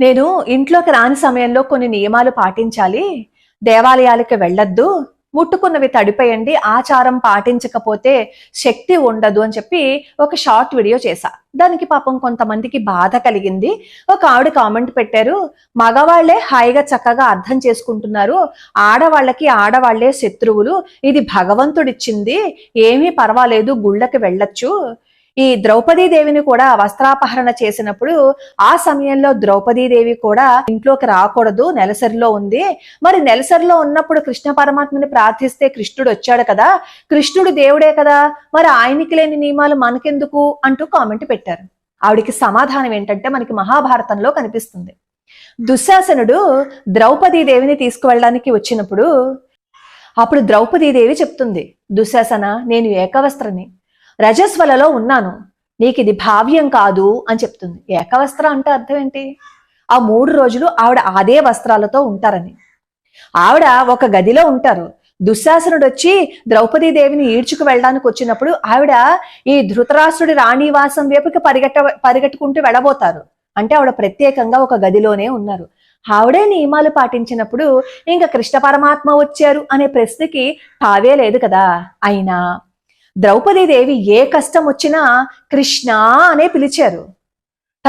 నేను ఇంట్లోకి రాని సమయంలో కొన్ని నియమాలు పాటించాలి. దేవాలయాలకు వెళ్ళొద్దు. ముట్టుకున్నవి తడిపేయండి. ఆచారం పాటించకపోతే శక్తి ఉండదు అని చెప్పి ఒక షార్ట్ వీడియో చేశా. దానికి పాపం కొంతమందికి బాధ కలిగింది. ఒక ఆవిడ కామెంట్ పెట్టారు. మగవాళ్ళే హాయిగా చక్కగా అర్థం చేసుకుంటున్నారు. ఆడవాళ్ళకి ఆడవాళ్ళే శత్రువులు. ఇది భగవంతుడిచ్చింది. ఏమీ పర్వాలేదు. గుళ్ళకి వెళ్ళొచ్చు. ఈ ద్రౌపదీ దేవిని కూడా వస్త్రాపహరణ చేసినప్పుడు ఆ సమయంలో ద్రౌపదీ దేవి కూడా ఇంట్లోకి రాకూడదు నెలసరిలో ఉంది. మరి నెలసరిలో ఉన్నప్పుడు కృష్ణ పరమాత్మని ప్రార్థిస్తే కృష్ణుడు వచ్చాడు కదా కృష్ణుడు దేవుడే కదా మరి ఆయనకి లేని నియమాలు మనకెందుకు అంటూ కామెంట్ పెట్టారు. ఆవిడికి సమాధానం ఏంటంటే మనకి మహాభారతంలో కనిపిస్తుంది. దుశ్శాసనుడు ద్రౌపదీ దేవిని తీసుకువెళ్ళడానికి వచ్చినప్పుడు అప్పుడు ద్రౌపదీ దేవి చెప్తుంది దుశ్శాసన నేను ఏకవస్త్రని రజస్వలలో ఉన్నాను. నీకు ఇది భావ్యం కాదు అని చెప్తుంది. ఏకవస్త్ర అంటే అర్థం ఏంటి? ఆ మూడు రోజులు ఆవిడ అదే వస్త్రాలతో ఉంటారని. ఆవిడ ఒక గదిలో ఉంటారు. దుశ్శాసనుడు వచ్చి ద్రౌపదీదేవిని ఈడ్చుకు వెళ్ళడానికి వచ్చినప్పుడు ఆవిడ ఈ ధృతరాష్ట్రుడి రాణివాసం వైపుకి పరిగెట్ట పరిగెట్టుకుంటూ వెళ్ళబోతారు. అంటే ఆవిడ ప్రత్యేకంగా ఒక గదిలోనే ఉన్నారు. ఆవిడే నియమాలు పాటించినప్పుడు ఇంకా కృష్ణ పరమాత్మ వచ్చారు అనే ప్రశ్నకి తావే లేదు కదా. అయినా ద్రౌపదీదేవి ఏ కష్టం వచ్చినా కృష్ణ అనే పిలిచారు.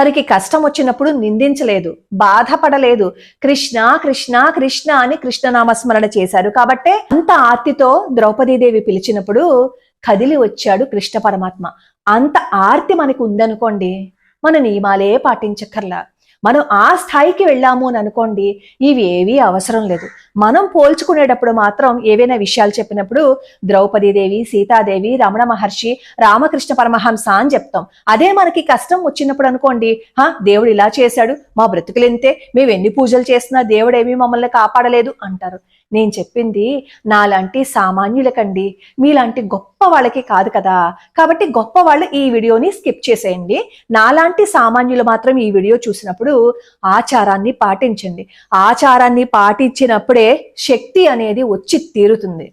తనకి కష్టం వచ్చినప్పుడు నిందించలేదు బాధపడలేదు. కృష్ణ కృష్ణ కృష్ణ అని కృష్ణనామస్మరణ చేశారు. కాబట్టే అంత ఆర్తితో ద్రౌపదీదేవి పిలిచినప్పుడు కదిలి వచ్చాడు కృష్ణ పరమాత్మ. అంత ఆర్తి మనకు ఉందనుకోండి మన నియమాలే పాటించక్కర్లా. మనం ఆ స్థాయికి వెళ్ళాము అని అనుకోండి ఇవి ఏవీ అవసరం లేదు. మనం పోల్చుకునేటప్పుడు మాత్రం ఏవైనా విషయాలు చెప్పినప్పుడు ద్రౌపదీదేవి సీతాదేవి రమణ మహర్షి రామకృష్ణ పరమహంస అని చెప్తాం. అదే మనకి కష్టం వచ్చినప్పుడు అనుకోండి హా దేవుడు ఇలా చేశాడు మా బ్రతుకులెంతే మేము ఎన్ని పూజలు చేసినా దేవుడేమీ మమ్మల్ని కాపాడలేదు అంటారు. నేను చెప్పింది నాలాంటి సామాన్యులకండి మీలాంటి గొప్ప వాళ్ళకి కాదు కదా. కాబట్టి గొప్ప వాళ్ళు ఈ వీడియోని స్కిప్ చేసేయండి. నాలాంటి సామాన్యులు మాత్రం ఈ వీడియో చూసినప్పుడు ఆచారాన్ని పాటించండి. ఆచారాన్ని పాటించినప్పుడే శక్తి అనేది వచ్చి తీరుతుంది.